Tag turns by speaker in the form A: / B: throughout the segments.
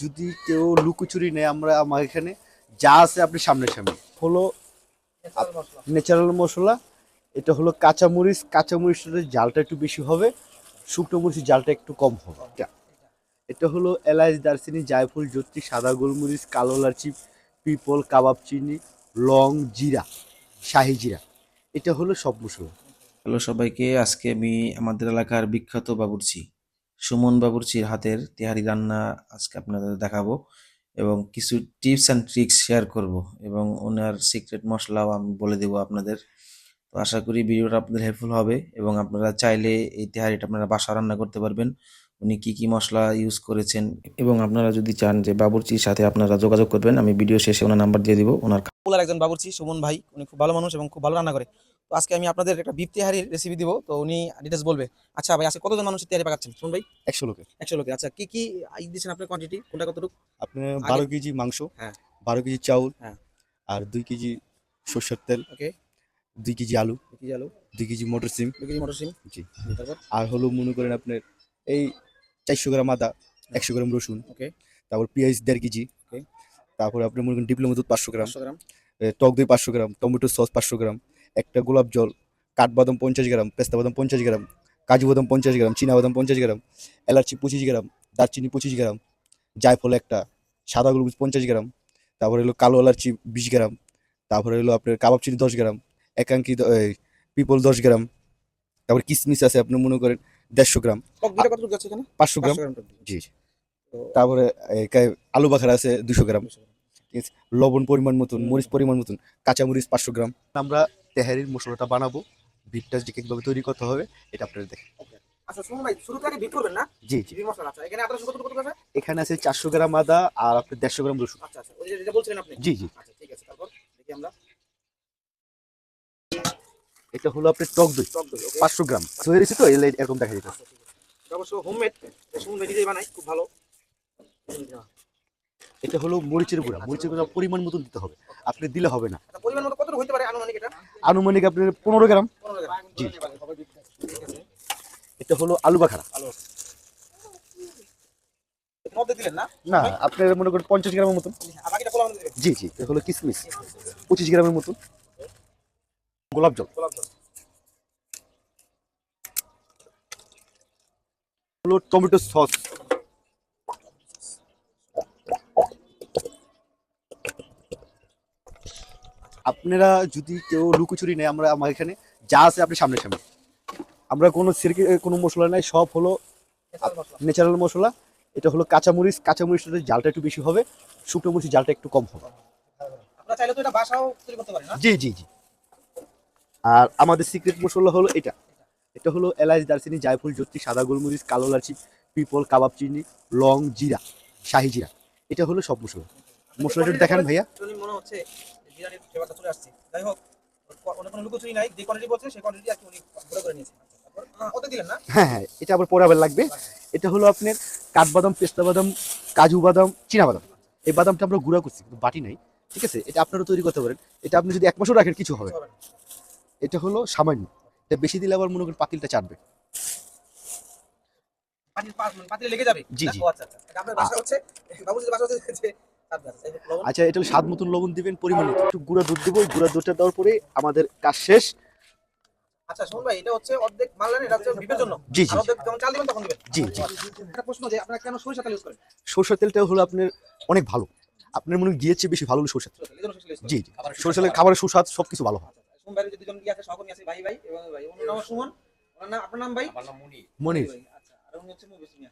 A: যদি কেউ লুকোচুরি নেয় আমরা আমার এখানে যা আছে আপনি সামনে সামনে হলো ন্যাচারাল মশলা এটা হলো কাঁচামরিচ কাঁচামরিচের জালটা একটু বেশি হবে শুকনো মরিচের জালটা একটু কম হবে। এটা এটা হলো এলাচ দারচিনি জায়ফল জত্রি সাদা গোলমরিচ কালো লাচি পিপল কাবাব চিনি লং জিরা শাহি জিরা। এটা হলো সব মশলা।
B: হ্যালো সবাইকে আজকে আমি আমাদের এলাকার বিখ্যাত বাবুর্চি। সুমন বাবুর্চির হাতের তেহারি রান্না আজকে আপনাদের দেখাবো এবং কিছু টিপস অ্যান্ড ট্রিক্স শেয়ার করব এবং ওনার সিক্রেট মশলাও আমি বলে দেবো আপনাদের। তো আশা করি ভিডিওটা আপনাদের হেল্পফুল হবে এবং আপনারা চাইলে এই তেহারিটা আপনারা বাসা রান্না করতে পারবেন। উনি কি কি মশলা ইউজ করেছেন এবং আপনারা যদি চান যে বাবুর্চির সাথে আপনারা যোগাযোগ করবেন, আমি ভিডিও শেষে ওনার নাম্বার দিয়ে দিব। ওনার
C: পপুলার একজন বাবুর্চি, সুমন ভাই। উনি খুব ভালো মানুষ এবং খুব ভালো রান্না করে। তো আজকে আমি আপনাদের একটা বিপ তেহারির রেসিপি দিব। তো উনি ডিটেলস বলবে। আচ্ছা ভাই আজকে কতজন মানুষের তেহারি পাকাচ্ছেন? সুমন ভাই।
A: একশো লোকে
C: একশো লোকে আচ্ছা কি কি দিচ্ছেন আপনার কোয়ান্টিটি কোনটা কতটুকু?
A: আপনি বারো কেজি মাংস
C: হ্যাঁ।
A: বারো কেজি চাউল
C: হ্যাঁ।
A: আর দুই কেজি সর্ষের তেল
C: ওকে
A: দুই কেজি আলু
C: দুই কেজি আলু।
A: দুই কেজি মটর সিম।
C: দুই কেজি মটর সিম।
A: জি। আর হলো মনে করেন আপনার এই চারশো গ্রাম আদা একশো গ্রাম রসুন
C: ওকে
A: তারপর পেঁয়াজ দেড় কেজি. তারপর আপনি মনে করেন ডিপ্লোমা দুধ পাঁচশো গ্রাম
C: পাঁচশো গ্রাম।
A: টক দই পাঁচশো গ্রাম টমেটো সস পাঁচশো গ্রাম একটা গোলাপ জল কাঠবাদাম পঞ্চাশ গ্রাম পেস্তা বাদাম পঞ্চাশ গ্রাম কাজু বাদাম পঞ্চাশ গ্রাম চীনা বাদাম পঞ্চাশ গ্রাম এলাচি পঁচিশ গ্রাম দারচিনি পঁচিশ গ্রাম জায়ফল একটা সাদা গোলমরিচ পঞ্চাশ গ্রাম তারপরে হলো কালো এলাচি বিশ গ্রাম তারপরে হলো আপনার কাবাব চিনি দশ গ্রাম একাঙ্কি পিপল দশ গ্রাম তারপরে কিসমিস আছে আপনি মনে করেন দেড়শো গ্রাম পাঁচশো গ্রাম। জি তারপরে আলু বাখারা আছে দুশো গ্রাম
C: দুশো গ্রাম।
A: ঠিক আছে লবণ পরিমাণ মতন মরিচ পরিমাণ মতন কাঁচা মরিচ পাঁচশো গ্রাম আমরা তেহারির মশলাটা বানাবো বিটটা যে কীভাবে তৈরি করতে হবে এটা আপনারা দেখেন।
C: আচ্ছা ভাই বিট করবেন না?
A: জি জি।
C: মশলা আচ্ছা এখানে আপনার আছে
A: এখানে আছে চারশো গ্রাম আদা আর আপনার দেড়শো গ্রাম রসুন।
C: আচ্ছা আচ্ছা ওই যেটা বলছিলেন আপনি?
A: জি জি।
C: আচ্ছা ঠিক আছে তারপর দেখি আমরা।
A: এটা হলো আপনার টক দই
C: টক দই
A: গ্রাম। গেছে তো এরকম দেখা যেত।
C: অবশ্য হোমমেড সুমন ভাই নিজেই বানায় খুব ভালো।
A: এটা হলো মরিচের গুঁড়া। মরিচের গুঁড়া পরিমাণ মতন দিতে হবে। আপনি দিলে হবে না।
C: পরিমাণ মতো হইতে পারে আনুমানিক এটা?
A: আনুমানিক আপনার পনেরো গ্রাম। জি। এটা হলো আলু বাখারা।
C: না?
A: আপনার মনে করেন পঞ্চাশ গ্রামের মতন। জি জি এটা হলো কিসমিস। পঁচিশ গ্রামের মতন। গোলাপ জল। হলো টমেটো সস। আপনারা যদি কেউ লুকোচুরি নেয় আমরা আমার এখানে যা আছে আপনি সামনে সামনে আমরা কোনো সিরকি কোনো মশলা নাই সব হলো ন্যাচারাল মশলা। এটা হলো কাঁচামরিচ কাঁচামরিচের জালটা একটু বেশি হবে শুকনো মরিচের জালটা একটু কম হবে। জি জি জি। আর আমাদের সিক্রেট মশলা হলো এটা। এটা হলো এলাচ দারচিনি জায়ফল জত্রি সাদা গোলমরিচ কালো লাচি পিপল কাবাব চিনি লং জিরা শাহি জিরা। এটা হলো সব মশলা। মশলাটা দেখান ভাইয়া।
C: মনে হচ্ছে বিরিয়ানির ফ্লেভারটা চলে আসছে। যাই হোক অন্য কোনো লুকোচুরি নাই যে কোয়ান্টিটি বলছে সেই কোয়ান্টিটি আর কি উনি পুরো করে নিয়েছেন।
A: হ্যাঁ হ্যাঁ এটা আবার পরে আবার লাগবে। এটা হলো আপনার কাঠবাদাম পেস্তা বাদাম কাজু বাদাম চীনা বাদাম। এই বাদামটা আমরা গুঁড়া করছি কিন্তু বাটি নাই। ঠিক আছে? এটা আপনারা তৈরি করতে পারেন। এটা আপনি যদি এক মাসও রাখেন কিছু হবে। এটা হলো সামান্য। এটা বেশি দিলে আবার মনে করেন পাতিলটা চাটবে।
C: পাতিলে লেগে যাবে?
A: জি, জি।
C: আচ্ছা আচ্ছা। আপনার বাসা হচ্ছে বাবুজির বাসা হচ্ছে
A: আচ্ছা এটা স্বাদ মতন লবণ দিবেন পরিমাণ মতো একটু গুঁড়া দুধ দেবো গুঁড়া দুধটা দেওয়ার পরে আমাদের কাজ শেষ।
C: আচ্ছা শুনুন ভাই এটা হচ্ছে অর্ধেক মানলেন এটা হচ্ছে বিপের জন্য।
A: জি জি।
C: অর্ধেক যখন চাল দিবেন তখন দিবেন।
A: জি জি।
C: একটা প্রশ্ন যে আপনারা কেন সরিষা তেল ইউজ করেন?
A: সরষের তেলটা হলো আপনার অনেক ভালো। আপনার মনে গিয়েছে বেশি ভালো হলো সরষের তেল। জি সরষের তেলের খাবারের সুস্বাদ সব কিছু ভালো হয়।
C: সুমন ভাইয়ের যে দুজন আছে সহকর্মী আছে ভাই ভাই এবং ভাই ওনার নাম সুমন ওনার নাম আপনার নাম ভাই?
A: মনির।
C: ভাই, আচ্ছা আর উনি হচ্ছে মুবিস মিয়া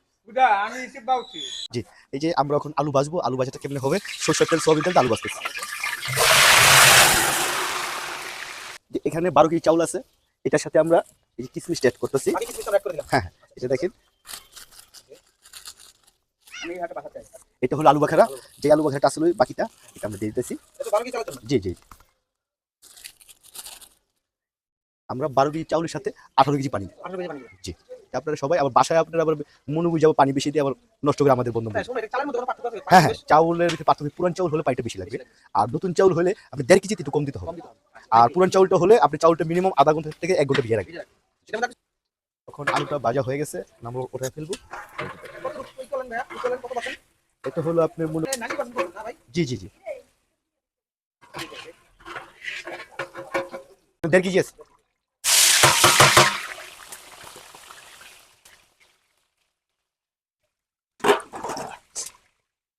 A: জি এই যে আমরা এখন আলু ভাজবো আলু কেমনে হবে? সরষের তেল সয়াবিন তেল আলু এখানে বারো কেজি চাউল আছে। এটার সাথে আমরা এই যে কিসমিস অ্যাড করতেছি।
C: দিলাম।
A: হ্যাঁ এটা দেখেন। এটা হলো আলু বাখারা যে আলু বাখারাটা আসলে বাকিটা এটা আমরা দিয়ে দিতেছি। জি জি। আমরা বারো কেজি চাউলের সাথে আঠারো কেজি পানি।
C: আঠারো কেজি পানি।
A: জি। আপনারা সবাই আবার বাসায় আপনারা আবার মনে বুঝে পানি বেশি দিয়ে আবার নষ্ট করে আমাদের বন্ধু
C: হ্যাঁ?
A: হ্যাঁ হ্যাঁ চাউলের পার্থক্য পুরান চাউল হলে পানিটা বেশি লাগবে আর নতুন চাউল হলে আপনি দেড় কেজিতে একটু কম দিতে হবে। আর পুরান চাউলটা হলে আপনি চাউলটা মিনিমাম আধা ঘণ্টা থেকে এক ঘণ্টা ভিজে রাখবেন তখন আলুটা ভাজা হয়ে গেছে আমরা ওটা ফেলব? এটা হলো আপনার মনে জি জি জি দেড় কেজি আছে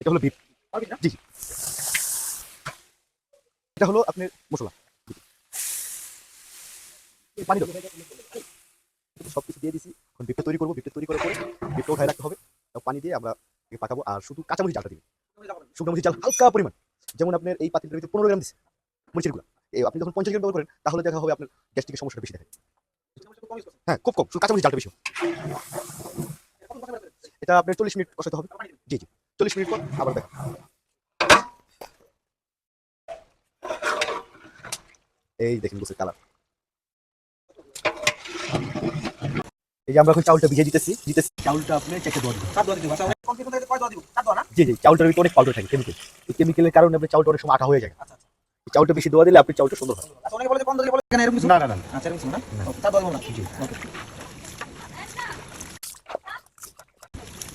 A: এটা হলো বিপ জি এটা হলো আপনার মশলা। পানি সব কিছু দিয়ে দিছি। এখন বিপটা তৈরি করব। বিপটা তৈরি করার পরে বিপটাও খাই রাখতে হবে। পানি দিয়ে আমরা পাকাবো। আর শুধু কাঁচামরিচ জালটা শুকনো মরিচ জাল হালকা পরিমাণ। যেমন আপনার এই পাতিলটার ভিতরে পনেরো গ্রাম দিচ্ছে মরিচের গুঁড়া। এই আপনি যখন পঞ্চাশ গ্রাম ব্যবহার করেন তাহলে দেখা হবে আপনার গ্যাস্ট্রিকের সমস্যাটা বেশি থাকে হ্যাঁ খুব কম। শুধু কাঁচামরিচ জালটা বেশি এটা আপনার চল্লিশ মিনিট কষাতে হবে। জি জি। চল্লিশ মিনিট পর আবার দেখা। এই দেখেন গোসের কালার এই যে আমরা এখন চাউলটা ভিজিয়ে দিতেছি দিতেছি। চাউলটা আপনি চেকে দিবেন।
C: দোয়া দোয়া না?
A: জি জি চাউলটার ভিতরে অনেক পাউডার থাকে কেমিক্যাল এই কেমিক্যালের কারণে আপনি চাউলটা অনেক সময় আঠা হয়ে যায়।
C: আচ্ছা আচ্ছা।
A: চাউলটা বেশি দেওয়া দিলে আপনি চাউলটা সুন্দর হয়।
C: আচ্ছা
A: না না না
C: আচ্ছা না? দোয়া না।
A: জি।
C: ওকে
A: পুরাই
C: তাহলে আমরা কোনো পানি ছাড়াই সিদ্ধ করলাম না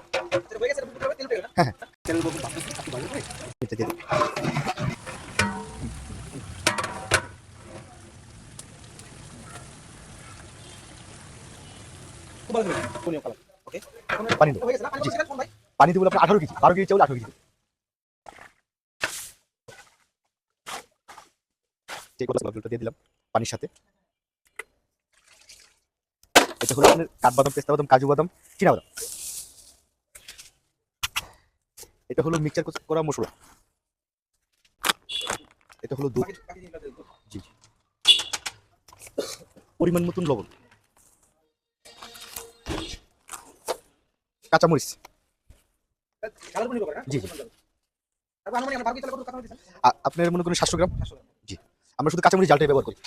A: হ্যাঁ পানি
C: হয়ে
A: পানি আপনার আঠারো কেজি বারো কেজি চাউল আঠারো কেজি দিয়ে দিলাম পানির সাথে এটা হলো আপনার কাঠবাদাম পেস্তা বাদাম কাজু বাদাম চীনা বাদাম এটা হলো মিক্সচার করা মশলা এটা হলো দুধ। জি জি। পরিমাণ মতন লবণ কাঁচামরিচ জি। আপনার মনে করেন সাতশো গ্রাম
C: 500 গ্রাম।
A: আমরা শুধু কাঁচামরিচ জালটাই ব্যবহার করি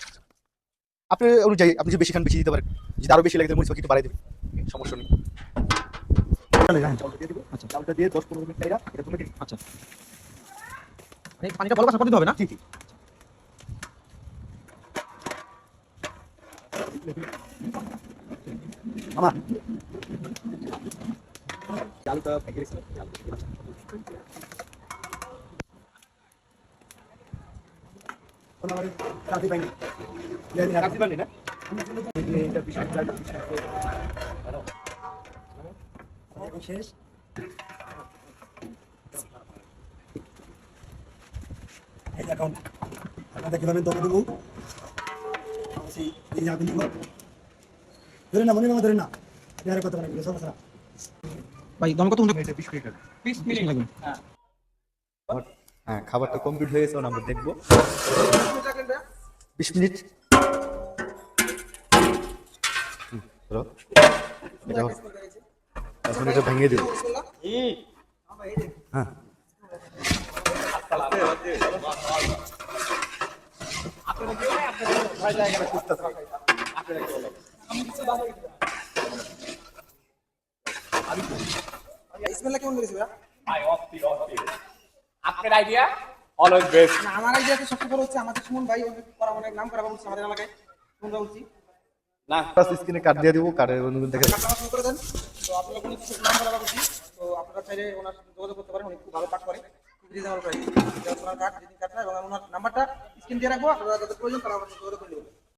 A: আপনার অনুযায়ী, আপনি যদি বেশি খান, বেশি দিতে পারেন যদি আরও বেশি লাগে মরিচ একটু বাড়াই দেবেন সমস্যা নেই আচ্ছা। চালটা দিয়ে দশ পনেরো মিনিট খাইরা এটা তুমি
C: আচ্ছা। পানিটা বলবা সাপোর্ট দিতে হবে না?
A: জি জি। মামা চালটা ভেঙে গেছে। কাটি পাইনি কাটি পাইনি না? এটা বিশাল শেষ
D: এই অ্যাকাউন্ট আপনাদের কীভাবে দৌড়ে দেবো সেই আপনি ধরে না মনে না ধরে না আপনি আর কথা বলেন সমস্যা
C: ভাই দম কত ঘণ্টা
A: এটা মিনিট
C: 20 মিনিট লাগবে
A: হ্যাঁ খাবারটা কমপ্লিট হয়ে গেছে আমরা দেখব। বিশ মিনিট। হুম, এটা এখন এটা ভেঙে দেবো। হ্যাঁ।
C: ইসমাইলা কেমন লেগেছে ভাইয়া
E: অস্থির অস্থির আপনার আইডিয়া অলওয়েজ বেস্ট
C: না আমার আইডিয়াতে সবচেয়ে বড় হচ্ছে আমাদের সুমন ভাই অনেক করা অনেক নাম করা বলছে আমাদের এলাকায়। সুমন ভাই বলছি।
E: না।
A: স্ক্রিনে কার্ড দিয়ে দেবো কার্ডের দেখে
C: কাটা শুরু করে দেন। তো আপনারা কোনো কিছু নাম করা বলছি তো আপনারা চাইলে ওনার সাথে যোগাযোগ করতে পারেন উনি খুব ভালো কাট করে। খুব রিজনেবল প্রাইস ওনার কার্ড যেদিন কাটটা এবং ওনার নাম্বারটা স্ক্রিন দিয়ে রাখব। আপনারা যাদের প্রয়োজন তারা আমার যোগাযোগ করে নেবেন।